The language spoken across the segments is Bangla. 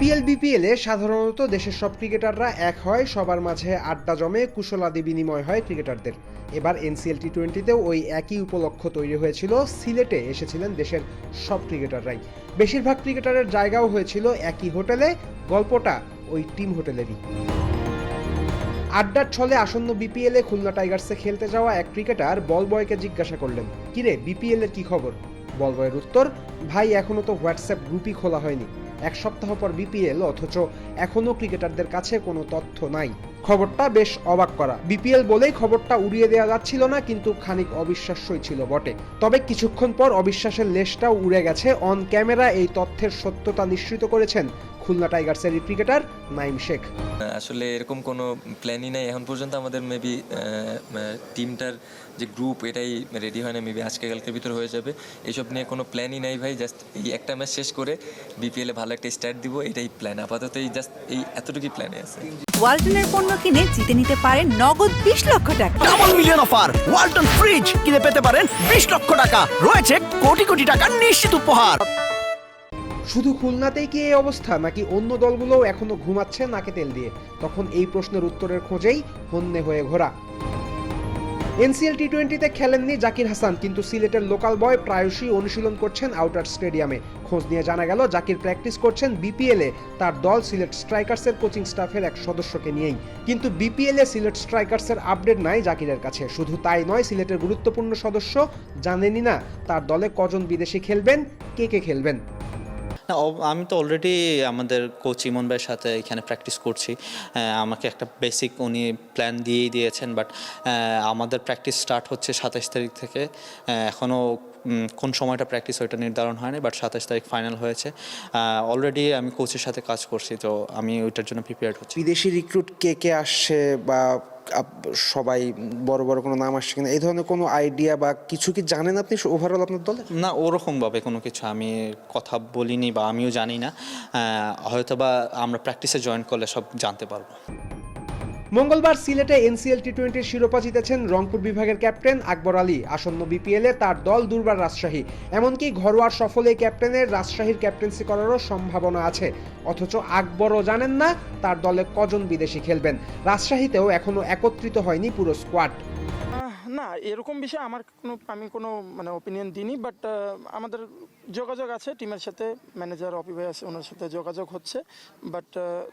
আইপিএল, বিপিএল এ সাধারণত দেশের সব ক্রিকেটাররা এক হয়, সবার মাঝে আড্ডা জমে, কুশলাদি বিনিময় হয় ক্রিকেটারদের। এবার এনসিএল টি টোয়েন্টিতেও ওই একই উপলক্ষ তৈরি হয়েছিল, সিলেটে এসেছিলেন দেশের সব ক্রিকেটাররাই। বেশিরভাগ ক্রিকেটারের জায়গাও হয়েছিল একই হোটেলে, গল্পটা ওই টিম হোটেলেরই। আড্ডার ছলে আসন্ন বিপিএলে খুলনা টাইগার্সে খেলতে যাওয়া এক ক্রিকেটার বল বয়কে জিজ্ঞাসা করলেন, কিরে, বিপিএল এর কি খবর? বল বয়ের উত্তর, ভাই, এখনও তো হোয়াটসঅ্যাপ গ্রুপই খোলা হয়নি। এক সপ্তাহ পর বিপিএল, অথচ এখনও ক্রিকেটারদের কাছে কোনো তথ্য নাই। খবরটা বেশ অবাক করা। বিপিএল বলেই খবরটা উড়িয়ে দেওয়া যাচ্ছিল না, কিন্তু খানিক অবিশ্বাস্যই ছিল বটে। তবে কিছুক্ষণ পর অবিশ্বাসের লেশটাও উড়ে গেছে। অন ক্যামেরা এই তথ্যের সত্যতা নিশ্চিত করেছেন খুলনা টাইগার্সের ক্রিকেটার নাইম শেখ। আসলে এরকম কোনো প্ল্যানই নাই। এখন পর্যন্ত আমাদের মেবি টিমটার যে গ্রুপ এটাই রেডি হয় না। মেবি আজকে কালকের ভিতর হয়ে যাবে। এসব নিয়ে কোনো প্ল্যানই নাই ভাই। জাস্ট এই একটা ম্যাচ শেষ করে বিপিএলে ভালো একটা স্টার্ট দিব। এটাই প্ল্যান আপাতত এই জাস্ট এই এতটুকুই প্ল্যানে আছে। ওয়ালটনের পণ্য কিনে জিতে নিতে পারেন নগদ বিশ লক্ষ টাকা। Double million offer Walton fridge কিনে পেতে পারেন বিশ লক্ষ টাকা। রয়েছে কোটি কোটি টাকার নিশ্চিত উপহার। শুধু খুলনাতেই কি এই অবস্থা, নাকি অন্য দলগুলোও এখনও ঘুমাচ্ছে নাকে তেল দিয়ে? তখন এই প্রশ্নের উত্তরের খোঁজেই হন্যে হয়ে ঘোরা। এনসিএল টি টোয়েন্টিতে খেলেননি জাকির হাসান, কিন্তু সিলেটের লোকাল বয় প্রায়শই অনুশীলন করছেন আউটার স্টেডিয়ামে। খোঁজ নিয়ে জানা গেল, জাকির প্র্যাকটিস করছেন বিপিএল, তার দল সিলেট স্ট্রাইকার্সের কোচিং স্টাফের এক সদস্যকে নিয়েই। কিন্তু বিপিএলে সিলেট স্ট্রাইকার্সের আপডেট নাই জাকিরের কাছে। শুধু তাই নয়, সিলেটের গুরুত্বপূর্ণ সদস্য জানেনই না, তার দলে কজন বিদেশি খেলবেন, কে কে খেলবেন। না আমি তো অলরেডি আমাদের কোচ ইমন ভাইয়ের সাথে এখানে প্র্যাকটিস করছি। আমাকে একটা বেসিক উনি প্ল্যান দিয়েই দিয়েছেন বাট আমাদের প্র্যাকটিস স্টার্ট হচ্ছে সাতাশ তারিখ থেকে। এখনও কোন সময়টা প্র্যাকটিস ওইটা নির্ধারণ হয়নি বাট সাতাশ তারিখ ফাইনাল হয়েছে। অলরেডি আমি কোচের সাথে কাজ করছি, তো আমি ওইটার জন্য প্রিপেয়ার্ড হচ্ছি। বিদেশি রিক্রুট কে কে আসছে বা সবাই বড় বড় কোনো নাম আসছে কিনা, এই ধরনের কোনো আইডিয়া বা কিছু কি জানেন আপনি ওভারঅল আপনার দলে? না, ওরকমভাবে কোনো কিছু আমি কথা বলিনি বা আমিও জানি না। হয়তো বা আমরা প্র্যাকটিসে জয়েন করলে সব জানতে পারব। মঙ্গলবার সিলেটে এনসিএল টি টোয়েন্টির শিরোপা জিতেছেন রংপুর বিভাগের ক্যাপ্টেন আকবর আলী। আসন্ন বিপিএলে তার দল দুর্বার রাজশাহী। এমনকি ঘরোয়ার সফল এই ক্যাপ্টেনের রাজশাহীর ক্যাপ্টেন্সি করারও সম্ভাবনা আছে। অথচ আকবরও জানেন না তার দলে কজন বিদেশি খেলবেন। রাজশাহীতেও এখনও একত্রিত হয়নি পুরো স্কোয়াড। না, এরকম বিষয়ে আমার কোনো, আমি কোনো মানে ওপিনিয়ন দিইনি বাট আমাদের যোগাযোগ আছে টিমের সাথে ম্যানেজার অপি ভাই আছে, ওনার সাথে যোগাযোগ হচ্ছে বাট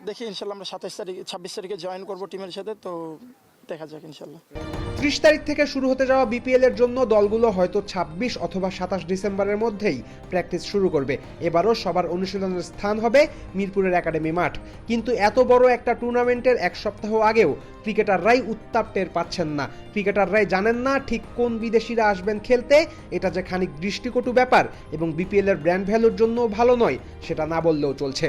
দেখি, ইনশাল্লাহ আমরা সাতাশ তারিখ, ছাব্বিশ তারিখে জয়েন করব টিমের সাথে, তো দেখা যাক, ইনশাল্লাহ। ত্রিশ তারিখ থেকে শুরু হতে যাওয়া বিপিএল এর জন্য দলগুলো হয়তো ছাব্বিশ অথবা সাতাশ ডিসেম্বরের মধ্যেই প্র্যাকটিস শুরু করবে। এবারও সবার অনুশীলনের স্থান হবে মিরপুরের একাডেমি মাঠ। কিন্তু এত বড় একটা টুর্নামেন্টের এক সপ্তাহ আগেও ক্রিকেটাররাই উত্তাপ টের পাচ্ছেন না। ক্রিকেটাররাই জানেন না ঠিক কোন বিদেশিরা আসবেন খেলতে, এটা যে খানিক দৃষ্টিকটু ব্যাপার এবং বিপিএল এর ব্র্যান্ড ভ্যালুর জন্য ভালো নয়, সেটা না বললেও চলছে।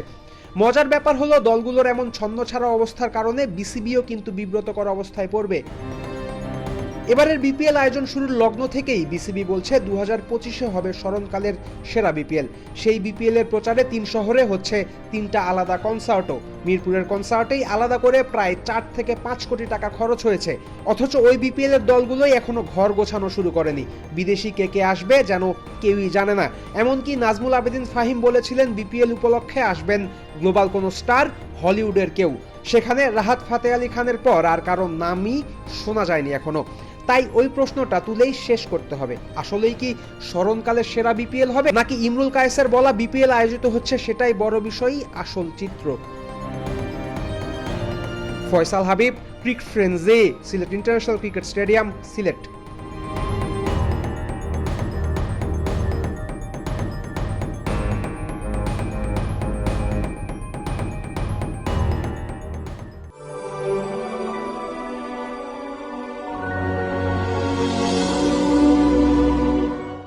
মজার ব্যাপার হলো দলগুলোর এমন ছন্নছাড়া অবস্থার কারণে বিসিবিও কিন্তু বিব্রতকর অবস্থায় পড়বে। এবারের বিপিএল আয়োজন শুরুর লগ্ন থেকেই বিসিবি বলছে দু হাজার পঁচিশে হবে স্মরণকালের সেরা বিপিএল। সেই বিপিএল এর প্রচারে তিন শহরে হচ্ছে তিনটা আলাদা কনসার্টও। মিরপুরের কনসার্টেই আলাদা করে প্রায় চার থেকে পাঁচ কোটি টাকা খরচ হয়েছে। অথচ ওই বিপিএল এর দলগুলোই এখনও ঘর গোছানো শুরু করেনি। বিদেশি কে কে আসবে যেন কেউই জানে না। এমনকি নাজমুল আবেদিন ফাহিম বলেছিলেন বিপিএল উপলক্ষে আসবেন গ্লোবাল কোনো স্টার, হলিউডের কেউ। সেখানে রাহাত ফাতে আলী খানের পর আর কারও নামই শোনা যায়নি এখনও। তাই ওই প্রশ্নটা তুলেই শেষ করতে হবে। আসলেই কি স্মরণকালের সেরা বিপিএল হবে, নাকি ইমরুল কায়েসের বলা বিপিএল আয়োজিত হচ্ছে সেটাই বড় বিষয়ই আসল চিত্র? ফয়সাল হাবিব ক্রিক ফ্রেন্সে Sylhet international cricket stadium, Sylhet.